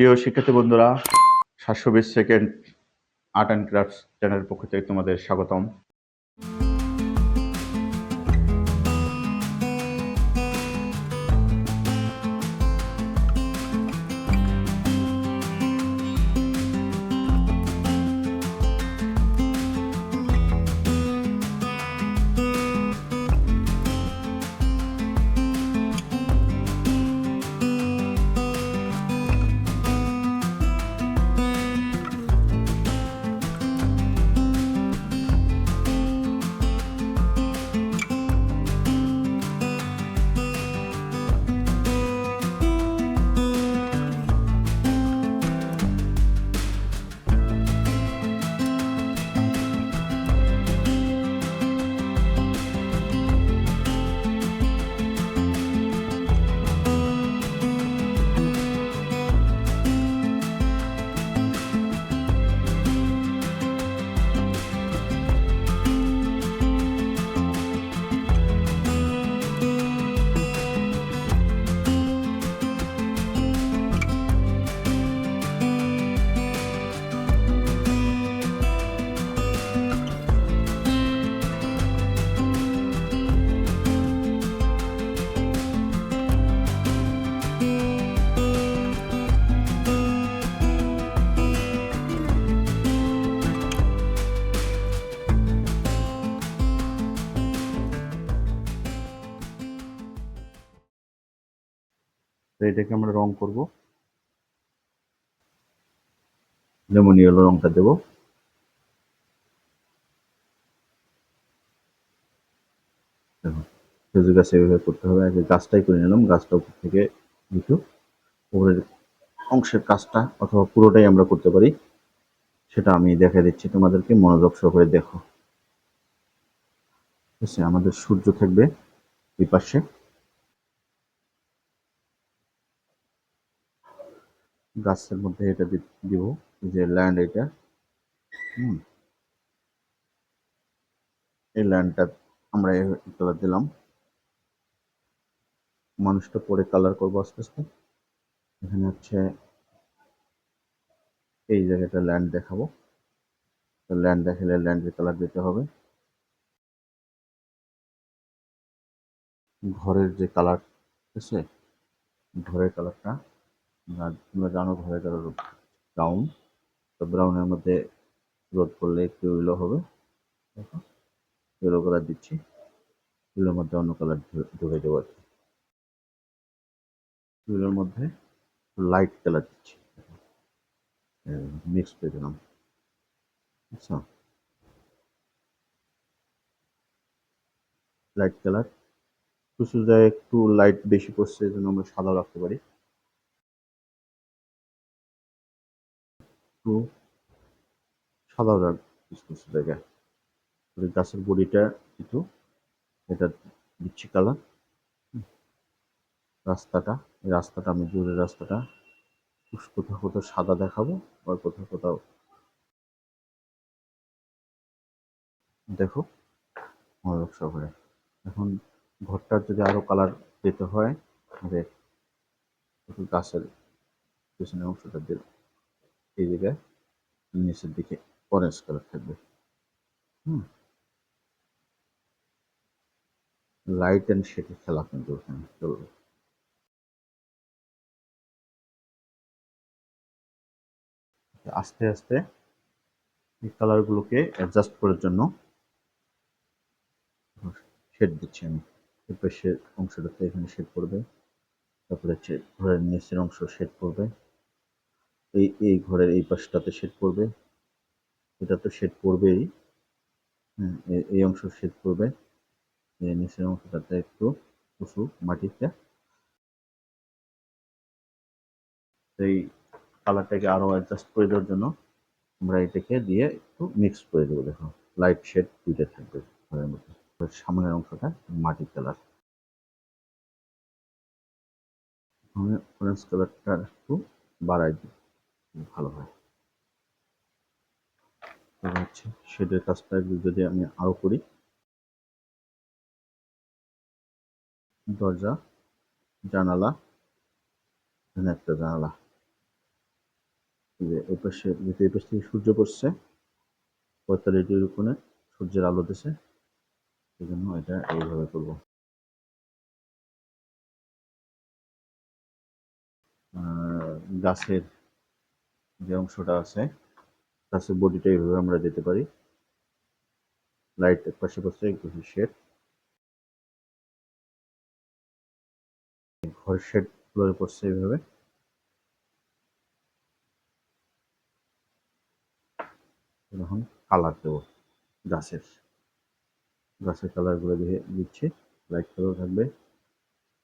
প্রিয় শিক্ষার্থী বন্ধুরা সাতশো বিশ সেকেন্ড আর্ট অ্যান্ড ক্রাফটস চ্যানেলের পক্ষ থেকে তোমাদের স্বাগতম। তো এটাকে আমরা রং করব। লেমন ইয়েলো রংটা দেব। খেজুর গাছ এভাবে করতে হবে। আগে গাছটাই করে নিলাম, গাছটা উপর থেকে একটু উপরের অংশের কাজটা অথবা পুরোটাই আমরা করতে পারি। সেটা আমি দেখা দিচ্ছি তোমাদেরকে, মনোযোগ সহকারে দেখো। ঠিক আছে, আমাদের সূর্য থাকবে এই পাশে। গাছের মধ্যে এটা দিব যে ল্যান্ড এটা। হুম। এই ল্যান্ডটা আমরা কালার দিলাম। মানুষটা পরে কালার করব আস্তে আস্তে। এখানে হচ্ছে এই জায়গাটা ল্যান্ড দেখাবো। তো ল্যান্ড দেখালে ল্যান্ডের কালার দিতে হবে। ঘরের যে কালার আছে? ঘরের কালারটা তোমরা জানো ঘরের কালার ব্রাউন তো ব্রাউনের মধ্যে রোদ করলে একটু ইলো হবে। দেখো ইয়েলো কালার দিচ্ছি। ইলোর মধ্যে অন্য কালার ঢুকে দেবো আর কি। ইলোর মধ্যে লাইট কালার দিচ্ছি। মিক্স করে দিলাম। আচ্ছা। লাইট কালার কিছু জায়গায় একটু লাইট বেশি পড়ছে এই জন্য আমরা সাদা রাখতে পারি। একটু সাদা রাখ কিছু কিছু জায়গায় গাছের বডিটা একটু এটা দিচ্ছি কালার রাস্তাটা রাস্তাটা আমি দূরের রাস্তাটা কোথাও কোথাও সাদা দেখাবো আর কোথাও কোথাও দেখো মনোযোগ সহকারে এখন ঘরটার যদি আরও কালার পেতে হয় আমাদের একটু গাছের পিছনের অংশটা দিল এই জায়গায় নিচের দিকে অরেঞ্জ কালার থাকবে। হুম। লাইট অ্যান্ড শেডের খেলা কিন্তু ওখানে চলবে। আস্তে আস্তে এই কালারগুলোকে অ্যাডজাস্ট করার জন্য শেড দিচ্ছি আমি। পাশের অংশটাতে এখানে শেড পড়বে। তারপরে হচ্ছে ঘরের নিচের অংশ শেড পড়বে। এই এই ঘরের এই পাশটাতে শেড পড়বে। এটা তো শেড পড়বেই। হ্যাঁ এই অংশ শেড পড়বে। নিচের অংশটাতে একটু উঁচু মাটিতে। এই কালারটাকে আরও অ্যাডজাস্ট করে দেওয়ার জন্য আমরা এটাকে দিয়ে একটু মিক্স করে দেবো, দেখো। লাইট শেড দুইটা থাকবে ঘরের মধ্যে। সামনের অংশটা মাটি কালার অরেঞ্জ কালারটা একটু বাড়াই দিই। ভালো হয়। হচ্ছে শেডের কাজটা যদি আমি আরও করি। দরজা, জানালা, এখানে একটা জানালা। যে এই পাশে থেকে সূর্য পড়ছে, পঁয়তাল্লিশ ডিগ্রি কোণে সূর্যের আলো দিছে এই জন্য এটা এইভাবে করব। গাছের যে অংশটা আছে গাছের বডিটা এইভাবে আমরা দিতে পারি। লাইট পাশে পড়ছে একটু শেড ঘর শেডগুলো পড়ছে এইভাবে। এখন কালার দেবো, গাছের। গাছের কালারগুলো দিয়ে দিচ্ছি লাইট কালার থাকবে।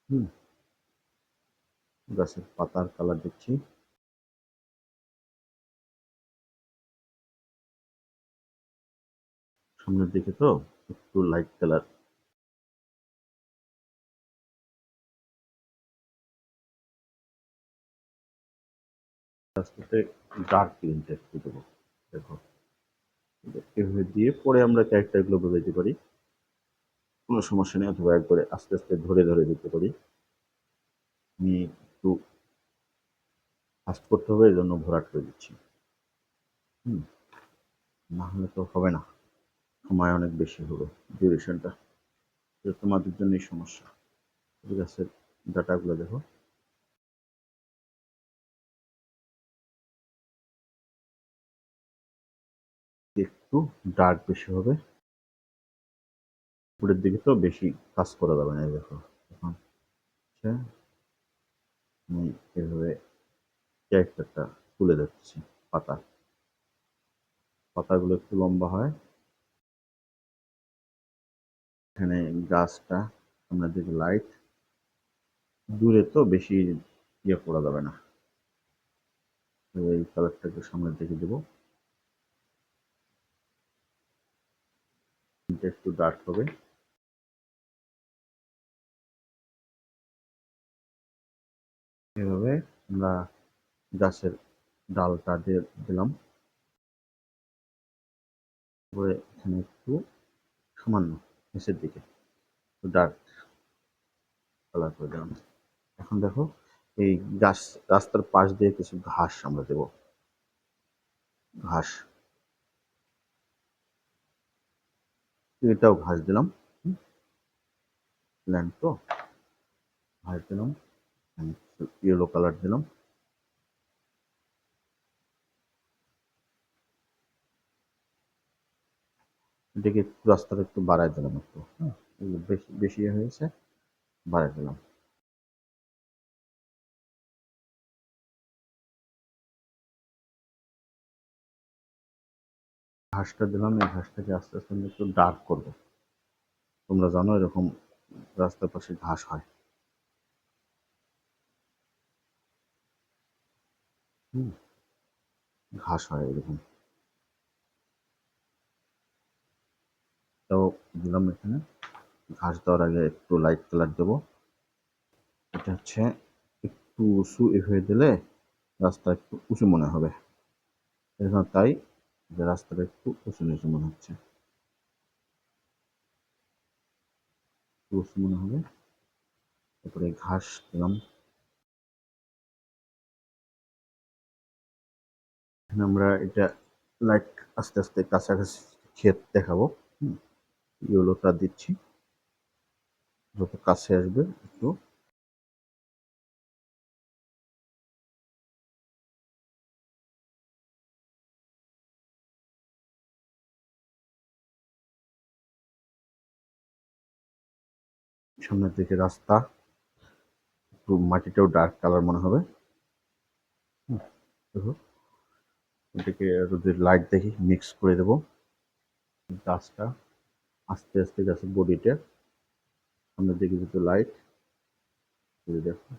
হুম। গাছের পাতার কালার দিচ্ছি। সামনের দিকে তো, একটু লাইট কালার আস্তে ডার্ক গ্রিনটা একটু দেবো, দেখো। এভাবে দিয়ে পরে আমরা ক্যারেক্টারগুলো বোঝাইতে পারি। কোনো সমস্যা নেই, অথবা একবারে আস্তে আস্তে ধরে ধরে দিতে পারি। আমি একটু ফাস্ট করতে হবে এই জন্য ভরাট করে দিচ্ছি। হুম, না হলে তো হবে না। সময় অনেক বেশি হবে ডিউরেশনটা তোমাদের জন্যই সমস্যা। ঠিক আছে, ডাটাগুলো দেখো। একটু ডার্ক বেশি হবে। উপরের দিকে তো বেশি কাজ করা যাবে না দেখো। এখন আমি এভাবে ক্যারেক্টারটা তুলে যাচ্ছি পাতা। পাতাগুলো একটু লম্বা হয়। এখানে গাছটা, আমরা দিকে লাইট দূরে তো বেশি ইয়ে করা যাবে না। এই কালারটা একটু সামনের দিকে দেবো। একটু ডার্ক হবে। এভাবে আমরা গাছের ডালটা দিয়ে দিলাম। এখানে একটু সামান্য নিচের দিকে। ডার্ক কালার করে দিলাম এখন দেখো, এই গাছ, রাস্তার পাশ দিয়ে কিছু ঘাস আমরা দেব। ঘাস। এটাও ঘাস দিলাম। ল্যান্ড তো। ঘাস দিলাম। ইয়েলো কালার দিলাম। এটাকে একটু রাস্তাটা একটু বাড়ায় দিলাম একটু। হ্যাঁ বেশি বেশি ইয়ে হয়েছে, বাড়ায় দিলাম। ঘাসটা দিলাম, এই ঘাসটাকে আস্তে আস্তে আমি একটু ডার্ক করব। তোমরা জানো এরকম রাস্তার পাশে ঘাস হয়। হুম, ঘাস হয় এরকম। তাও দিলাম এখানে। ঘাস দেওয়ার আগে একটু লাইট কালার দেবো। এটা হচ্ছে একটু উঁচু এভাবে দিলে রাস্তা একটু উঁচু মনে হবে। এখন তাই যে রাস্তাটা একটু উঁচু নিচু মনে হচ্ছে। উঁচু মনে হবে। তারপরে ঘাস দিলাম। আমরা এটা লাইট আস্তে আস্তে কাছাকাছি ক্ষেত দেখাবো। হুম। ইয়েলোটা দিচ্ছি। যত কাছে আসবে একটু। সামনের দিকে রাস্তা। একটু মাটিটাও ডার্ক কালার মনে হবে। এটাকে রোদের লাইট দেখি মিক্স করে দেবো। গাছটা। আস্তে আস্তে গাছের বডিটা সামনের দিকে দুটো লাইট দেখো।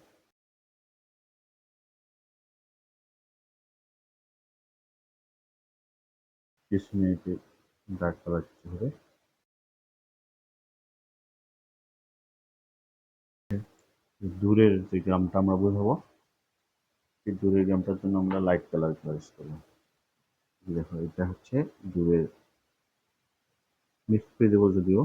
পিছনে এটি ডার্ক কালার কিছু হবে। দূরের যে গ্রামটা আমরা বোঝাবো সেই দূরের গ্রামটার জন্য আমরা লাইট কালার ইউজ করব। দেখো, এটা হচ্ছে দূরের মিক্সড করে দেবো। যদিও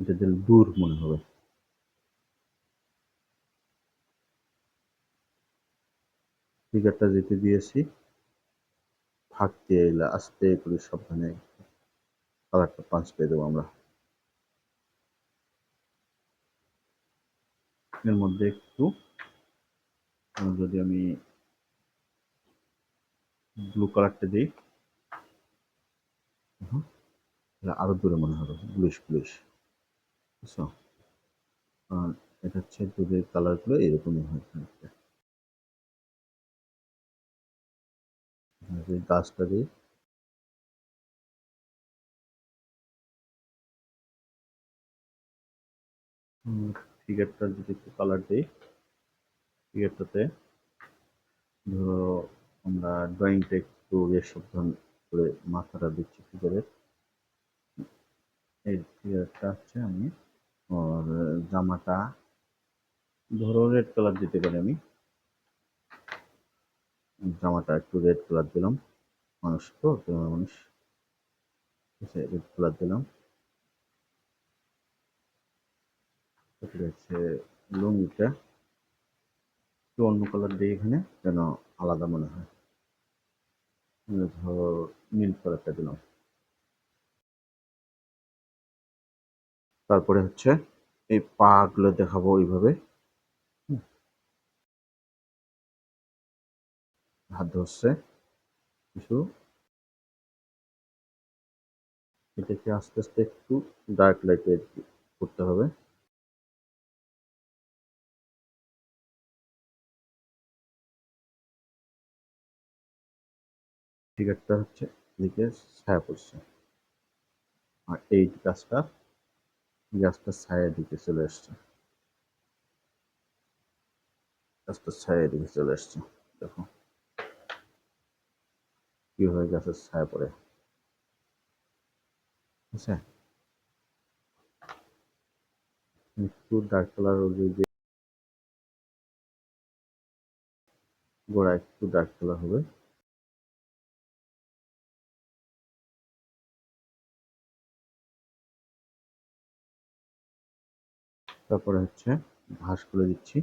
এটা দিল দূর মনে হবে। ফিগারটা যেতে দিয়েছি। ফাঁক দিয়ে এলে আস্তে করে সাবধানে কালারটা পাঁচ পেয়ে দেবো আমরা। এর মধ্যে একটু যদি আমি ব্লু কালারটা দিই। আরও দূরে মনে হবে। ব্লুশ ব্লুশ বুঝছ? আর এটা হচ্ছে দুধের কালারগুলো এরকমই হয় গাছটা দিই ফিগারটা যদি একটু কালার দিই ফিগারটাতে ধরো আমরা ড্রয়িংটা একটু সাবধান করে মাথাটা দিচ্ছি ফিগারের এই ফিগারটা হচ্ছে আমি আর জামাটা ধরো রেড কালার দিতে পারি আমি। জামাটা একটু রেড কালার দিলাম, মানুষ তো মানুষ। রেড কালার দিলাম। তারপরে হচ্ছে লুঙ্গিটা একটু অন্য কালার দিই এখানে, যেন আলাদা মনে হয়। ধরো নীল কালারটা দিলাম। তারপরে হচ্ছে এই পা গুলো দেখাবো এইভাবে হাত ধরছে। কিছু। এটাকে আস্তে আস্তে একটু ডার্ক লাইটে করতে হবে। ফিগারটা হচ্ছে এদিকে ছায়া পড়ছে। আর এই গাছটা গাছটা ছায়া দিকে চলে আসছে। গাছটা ছায়া দিকে চলে আসছে, দেখো। কীভাবে গাছের ছায়া পড়ে। আচ্ছা। একটু ডার্ক কালার দিয়ে গোড়া একটু ডার্ক কালার হবে। তারপরে হচ্ছে ঘাস করে দিচ্ছি।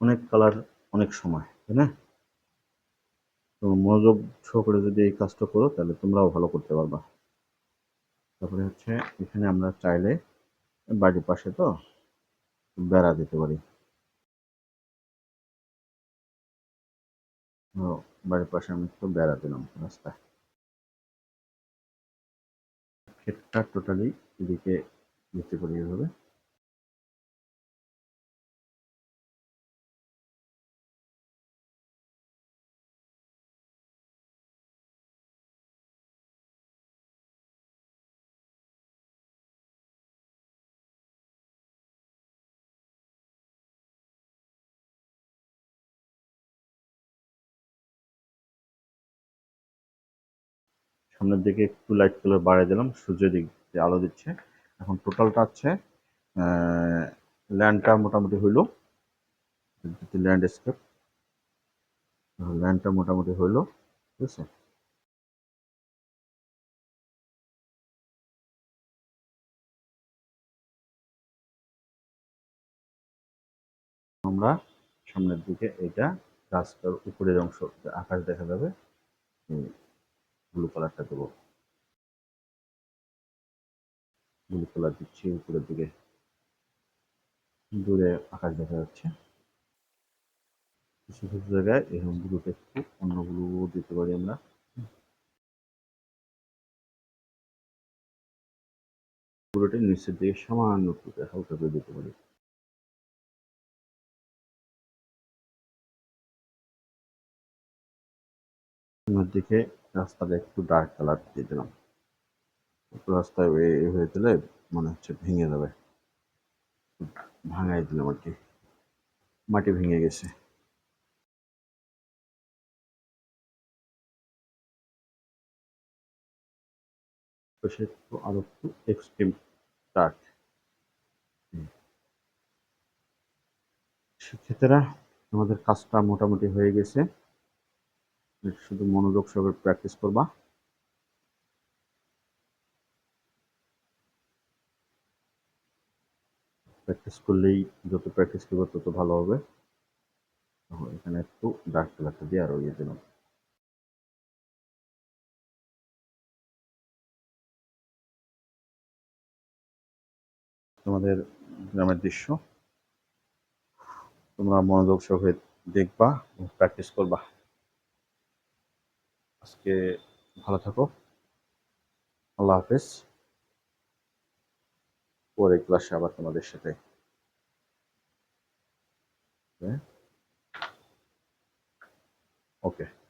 অনেক কালার অনেক সময়, তাই না? তো মনোযোগ সহকারে যদি এই কাজটা করো, তাহলে তোমরাও ভালো করতে পারবা। তারপরে হচ্ছে এখানে আমরা চাইলে বাড়ির পাশে তো বেড়া দিতে পারি। বাড়ির পাশে আমি একটু বেড়া দিলাম, রাস্তায়। ক্ষেতটা টোটালি এদিকে দিতে পারি এভাবে সামনের দিকে একটু লাইট কালার বাড়িয়ে দিলাম, সূর্যের দিক আলো দিচ্ছে। এখন টোটালটা হচ্ছে ল্যান্ডটা মোটামুটি হইল ল্যান্ডস্কেপ ল্যান্ডটা মোটামুটি হইল, ঠিক আছে? আমরা সামনের দিকে এটা গাছটার উপরের অংশ আকাশ দেখা যাবে ব্লু কালারটা দেবো। ব্লু কালার দিচ্ছি উপরের দিকে। দূরে আকাশ দেখা যাচ্ছে। কিছু কিছু জায়গায় এরকম ব্লুটা একটু অন্য ব্লু দিতে পারি আমরা। পুরোটা নিচের দিকে সামান্য হালকা করে দিতে পারি। দিকে রাস্তাটা একটু ডার্ক কালার দিয়ে দিলাম। রাস্তায় হয়ে দিলে মনে হচ্ছে ভেঙে যাবে। ভাঙাই দিলাম আর কি। মাটি ভেঙে গেছে। একটু আরও একটু এক্সট্রিম ডার্ক শিক্ষিতেরা আমাদের কাজটা মোটামুটি হয়ে গেছে। শুধু মনোযোগ সহকারে প্র্যাকটিস করবা। প্র্যাকটিস করলেই যত প্র্যাকটিস করবে তত ভালো হবে। এখানে একটু ডার্ক কালারটা দিয়ে আরও ইয়ে দিলাম তোমাদের গ্রামের দৃশ্য। তোমরা মনোযোগ সহকারে দেখবা প্র্যাকটিস করবা। আজকে ভালো থাকো। আল্লাহ হাফেজ। পরে ক্লাসে আবার তোমাদের সাথে। ওকে।